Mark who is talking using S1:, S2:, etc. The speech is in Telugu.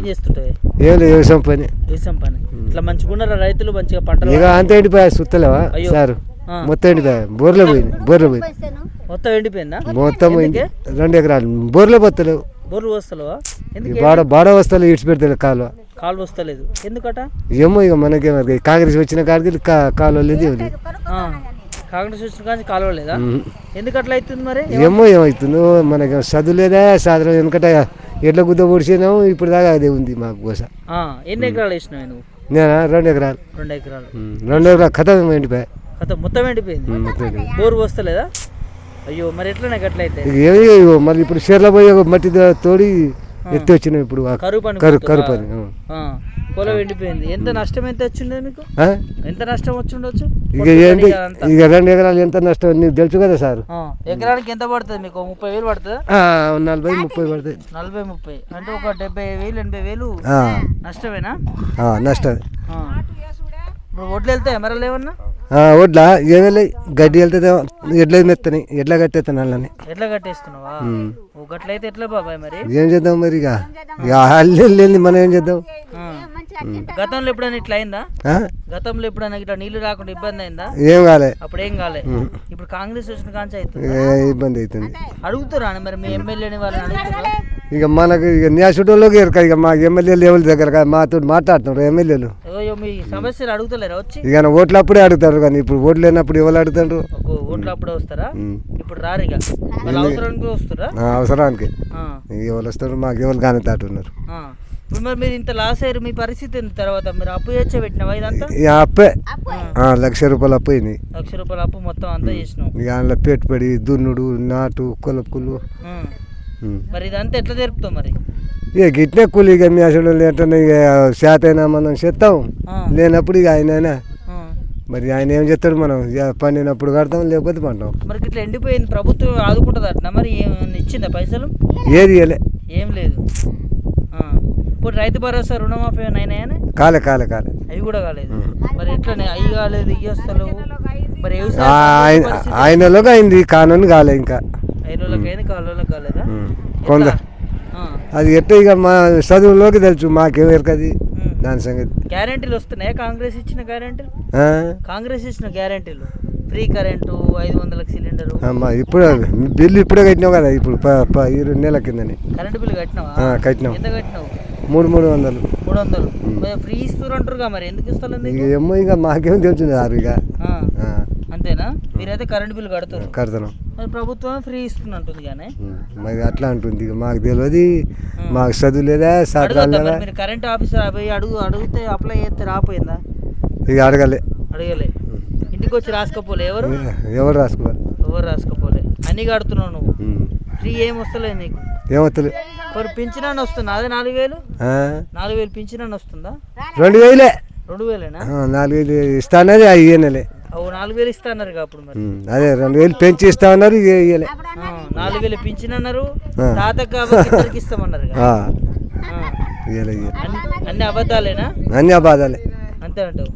S1: ఏం చేస్తుంటాయి
S2: ఏం లేదు వ్యవసాయం పని.
S1: వ్యవసాయం పని. ఇట్లా మంచిగా ఉన్నారా రైతులు? మంచిగా పంటలు
S2: ఇక అంత ఎండిపోయా సుత్తలేవా. సారు. మొత్తం ఎండిపోయా బోర్లో పోయింది బోర్లో పోయింది.
S1: మొత్తం ఎండిపోయిందా?
S2: మొత్తం పోయింది. రెండు ఎకరాలు బోర్లో పోతలేవు.
S1: బోర్లు వస్తలేవా
S2: బాడ బాడ వస్తలు ఇడిచి పెడతాడు కాలువ.
S1: కాలు వస్తలేదు ఎందుకట?
S2: ఏమో ఇక మనకేం కాంగ్రెస్ వచ్చిన కాడికి కాలువ లేదు ఏం లేదు
S1: ఆ, కాంగ్రెస్ వచ్చిన కానీ కాలువలేదా?
S2: ఉహు.
S1: ఎందుకు అట్లా అవుతుంది మరి?
S2: ఏమో ఏమవుతుందో మనకి చదువు లేదా సాధనం ఎందుకంటే ఎట్ల గుద్ద పొడిచినాము ఇప్పుడు దాకా అదే ఉంది మాకు గోస.
S1: ఎన్ని ఎకరాలు వేసినావు నువ్వు?
S2: నేను? రెండు ఎకరాలు.
S1: రెండు ఎకరాలు.
S2: రెండు ఎకరాలు. కథ ఎండిపోయా
S1: కథ మొత్తం ఎండిపోయింది. బోర్ వస్తలేదా అయ్యో మరి ఎట్లా నాకు అట్లయితే
S2: ఇక ఏమి ఇగో మళ్ళీ ఇప్పుడు చీరలో పోయి మట్టి తోడి ఎత్తి వచ్చినాం ఇప్పుడు
S1: కరువు పని
S2: కరు
S1: పోతుందా?
S2: కరు పని ఆ.
S1: ఆ, పొలం ఎండిపోయింది. ఎంత నష్టం ఎంత వచ్చిండదు మీకు? ఎంత నష్టం వచ్చి ఉండొచ్చు
S2: ఇక ఏంటి. ఇక రెండు ఎకరాలు ఎంత నష్టం? నీకు తెలుసు కదా సార్.
S1: ఎకరానికి ఎంత పడుతుంది మీకు? ముప్పై వేలు పడుతుందా?
S2: నలభై ముప్పై పడుతుంది.
S1: నలభై ముప్పై. అంటే ఒక డెబ్బై వేలు ఎనభై వేలు నష్టమేనా?
S2: నష్టం.
S1: ఇప్పుడు వడ్లు వెళ్తాయి? ఎమరాలు ఏమన్నా?
S2: ఆ, వడ్ల ఏమేలే గడ్డి వెళ్తుంది ఎడ్ల మెత్తని ఎడ్ల కట్టేస్తాను వాళ్ళని.
S1: ఎట్లా కట్టేస్తున్నావా ఓ గట్లయితే ఎట్లా బాబాయ్ మరి?
S2: ఏం చేద్దాం మరి ఇక? ఇక మనం ఏం చేద్దాం?
S1: ఆ. గతంలో ఎప్పుడైనా ఇట్లా అయిందా?
S2: ఆ?
S1: గతంలో ఎప్పుడైనా ఇట్లా నీళ్ళు రాకుండా ఇబ్బంది అయిందా?
S2: ఏం కాలే.
S1: అప్పుడు ఏం కాలే. ఇప్పుడు కాంగ్రెస్ వచ్చిన కాంచి అవుతుంది?
S2: ఏ ఇబ్బంది అవుతుంది.
S1: అడుగుతారా మరి మీ ఎమ్మెల్యేని వాళ్ళని అడుగుతారా?
S2: ఇక మనకు ఇక న్యాసుటోళ్ళకి ఎరక ఇక మా ఎమ్మెల్యేలు ఎవరి దగ్గర కాదు, మాతో మాట్లాడుతున్నారు ఎమ్మెల్యేలు.
S1: సమస్యలు అడుగుతలేరా వచ్చి?
S2: ఇక ఓట్లు అప్పుడే అడుగుతారు కానీ ఇప్పుడు ఓట్లు లేనప్పుడు ఎవరు అడుగుతారు?
S1: ఓట్లు అప్పుడే వస్తారా. ఇప్పుడు రారు ఇక. అవసరానికి వస్తారా?
S2: ఆ, అవసరానికి.
S1: ఆ,
S2: ఇక ఎవరు వస్తారు? మాకు ఎవరు కానీ తాటున్నారు.
S1: ఇప్పుడు మరి మీరు ఇంత లాస్ అయ్యారు మీ పరిస్థితి తర్వాత మీరు అప్పు చేర్చే పెట్టినావా ఇదంతా
S2: అప్పే. ఆ, లక్ష రూపాయలు అప్పయింది
S1: లక్ష రూపాయల అప్పు మొత్తం అంతా చేసినావు.
S2: ఇక అందులో పెట్టుబడి దున్నుడు నాటు కొలపులు
S1: ఆ. మరి ఇదంతా ఎట్లా జరుపుతావు మరి?
S2: ఇక గిట్నే కూలి ఇక మీ అసలు ఏంటంటే ఇక శాత అయినా మనం చేస్తాం. లేనప్పుడు ఇక ఆయన. మరి ఆయన ఏం చేస్తాడు మనం? పండినప్పుడు కడతాం లేకపోతే పంటాం
S1: మరి ఇట్లా ఎండిపోయింది ప్రభుత్వం ఆదుకుంటుంది అట్లా మరి? ఇచ్చిందా పైసలు?
S2: ఏది ఇవ్వలే
S1: ఏం లేదు. ఇప్పుడు రైతు భరోసా రుణమాఫీ అయినాయని
S2: కాలే కాలే కాలే.
S1: అవి కూడా కాలేదు. మరి ఎట్లనే? అవి కాలేదు ఇవి వస్తలేవు. మరి
S2: ఆయన ఆయనలోకి అయింది కానూని కాలే ఇంకా.
S1: రోజులకు కాలేదా.
S2: అది ఎట్ట ఇక మా చదువులోకి తెలుసు మాకేం ఎరకది
S1: ఉమ్.
S2: దాని సంగతి.
S1: గ్యారెంటీలు వస్తున్నాయా? కాంగ్రెస్ ఇచ్చిన గ్యారెంటీలు? కాంగ్రెస్ ఇచ్చిన గ్యారెంటీలు. ఫ్రీ కరెంటు ఐదు వందలకు సిలిండరు.
S2: అమ్మా ఇప్పుడు బిల్లు ఇప్పుడే కట్టినావు కదా ఇప్పుడు ఈ రెండు నెలల కిందని.
S1: Current bill కట్టినావా?
S2: ఆ, కట్టినాం.
S1: ఎంత కట్టినావు?
S2: మూడు మూడు వందలు.
S1: మూడు వందలు. ఫ్రీ ఇస్తారు అంటారుగా మరి ఎందుకు ఇస్తారు
S2: ఏమో ఇక మాకేం ఆరు ఇక.
S1: అంతేనా? మీరైతే కరెంటు బిల్లు కడతారు
S2: కడతాం
S1: మరి ప్రభుత్వం ఫ్రీ ఇస్తుంది అంటుంది కానీ.
S2: మరి అట్లా అంటుంది. మాకు తెలియదు. మాకు చదువు లేదా
S1: మరి కరెంట్ ఆఫీసర్? పోయి అడుగు అడిగితే అప్లై చేస్తే రాపోయిందా
S2: ఇక అడగలే.
S1: అడగలే. ఇంటికి వచ్చి రాసుకోపోలే. ఎవరు?
S2: ఎవరు రాసుకోవాలి?
S1: ఎవరు రాసుకోపోలే. అన్నీ కడుతున్నావు నువ్వు. ఫ్రీ ఏం వస్తలేదు నీకు.
S2: ఏమవుతుంది
S1: మరి పింఛనాన్ని వస్తుందా? అదే నాలుగు వేలు? నాలుగు వేలు పింఛనాన్ని వస్తుందా?
S2: రెండు వేలే.
S1: రెండు వేలేనా?
S2: నాలుగు వేలు ఇస్తానది ఇయ్యనలే.
S1: ఓ నాలుగు వేలు ఇస్తా అన్నారు అప్పుడు మరి.
S2: అదే రెండు వేలు పెంచి ఇస్తా ఉన్నారు ఇక ఇయ్యలే
S1: ఆ, నాలుగు వేలు పింఛన్ అన్నారు
S2: ఆ.
S1: తాతకు కాబట్టి ఇద్దరికి ఇస్తామన్నారు కదా.
S2: ఆ,
S1: ఆ.
S2: ఇయ్యలే ఇయ్యలే
S1: అన్ని అన్ని అబద్ధాలేనా
S2: అన్నీ అబాధాలే
S1: అంతే అంటావు